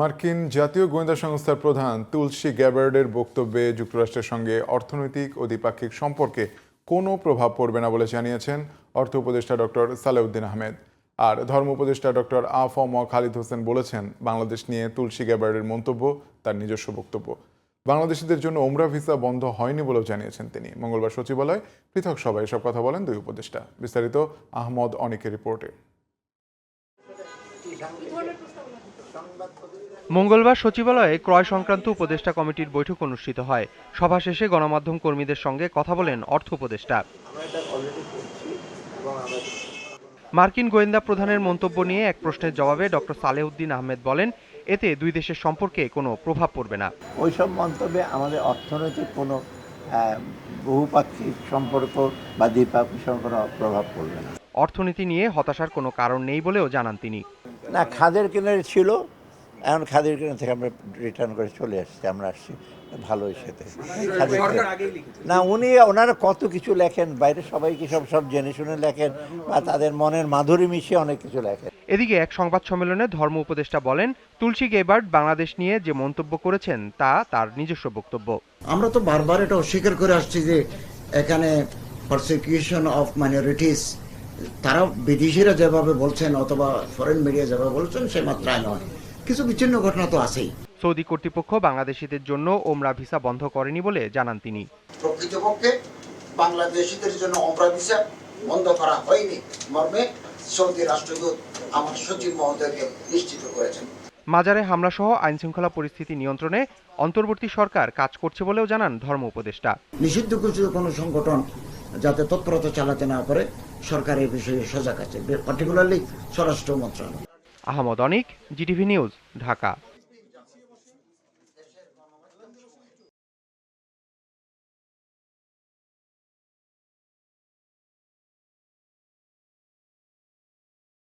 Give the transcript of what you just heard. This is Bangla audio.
মার্কিন জাতীয় গোয়েন্দা সংস্থার প্রধান তুলসী গ্যাবার্ডের বক্তব্যে যুক্তরাষ্ট্রের সঙ্গে অর্থনৈতিক ও দ্বিপাক্ষিক সম্পর্কে কোনো প্রভাব পড়বে না বলে জানিয়েছেন অর্থ উপদেষ্টা ডক্টর সালেউদ্দিন আহমেদ। আর ধর্ম উপদেষ্টা ডক্টর আফম খালিদ হোসেন বলেছেন, বাংলাদেশ নিয়ে তুলসী গ্যাবার্ডের মন্তব্য, তার নিজস্ব বক্তব্য। বাংলাদেশিদের জন্য ওমরা ভিসা বন্ধ হয়নি বলেও জানিয়েছেন তিনি। মঙ্গলবার সচিবালয় পৃথক সভায় এসব কথা বলেন দুই উপদেষ্টা। বিস্তারিত আহমদ অনেকের রিপোর্টে। মঙ্গলবার সচিবালয়ে ক্রয় সংক্রান্ত উপদেষ্টা কমিটির বৈঠক অনুষ্ঠিত হয়। সভা শেষে গণমাধ্যম কর্মীদের সঙ্গে কথা বলেন অর্থ উপদেষ্টা। মার্কিন গোয়েন্দা প্রধানের মন্তব্য নিয়ে এক প্রশ্নের জবাবে ডক্টর সালেউদ্দিন আহমেদ বলেন এতে দুই দেশের সম্পর্কে কোনো প্রভাব পড়বে না। ওইসব মন্তব্যে আমাদের অর্থনৈতিক কোনো বহুপাক্ষিক সম্পর্ক বা দ্বিপাক্ষিক সম্পর্ক প্রভাব পড়বে না। অর্থনীতি নিয়ে হতাশার কোনো কারণ নেই বলেও জানান তিনি। না খাদের কিনারে ছিল। এখন খাদের কিনারে থেকে আমরা রিটার্ন করে চলে আসছি আমরা আসছি ভালোই সেতে খাদের না উনি ওনারা কত কিছু লেখেন বাইরে সবাই কি সব সব জেনে শুনে লেখেন বা তাদের মনের মাধুরী মিশিয়ে অনেক কিছু লেখেন। এদিকে এক সংবাদ সম্মেলনে ধর্ম উপদেষ্টা বলেন তুলসী গেবার্ড বাংলাদেশ নিয়ে যে মন্তব্য করেছেন তা তার নিজস্ব বক্তব্য। আমরা তো বারবার এটা অস্বীকার করে আসছি যে এখানে পারসিকিউশন অফ মাইনরিটিস তারা বিদেশিরা যেভাবে বলছেন অথবা ফরেন মিডিয়া যেভাবে বলছেন সে মাত্রায় নয়। কিছু বিচ্ছিন্ন ঘটনা তো আছেই। সৌদি কর্তৃপক্ষ বাংলাদেশিদের জন্য ওমরা ভিসা বন্ধ করেনি বলে জানান তিনি। প্রকৃতপক্ষে বাংলাদেশিদের জন্য অমরা ভিসা বন্ধ করা হয়নি মর্মে সৌদি রাষ্ট্রদূত আমার সচিব মহোদয়কে নিশ্চিত করেছেন। মাজারে হামলাসহ আইনশৃঙ্খলা পরিস্থিতি নিয়ন্ত্রণে অন্তর্বর্তী সরকার কাজ করছে বলেও জানান ধর্ম উপদেষ্টা। নিষিদ্ধ কিছু কোনো সংগঠন যাতে তৎপরতা চালাতে না পারে সরকার এই বিষয়ে সজাগ আছে। পার্টিকুলারলি স্বরাষ্ট্র মন্ত্রণালয়। Ahmad Anik GTV news Dhaka.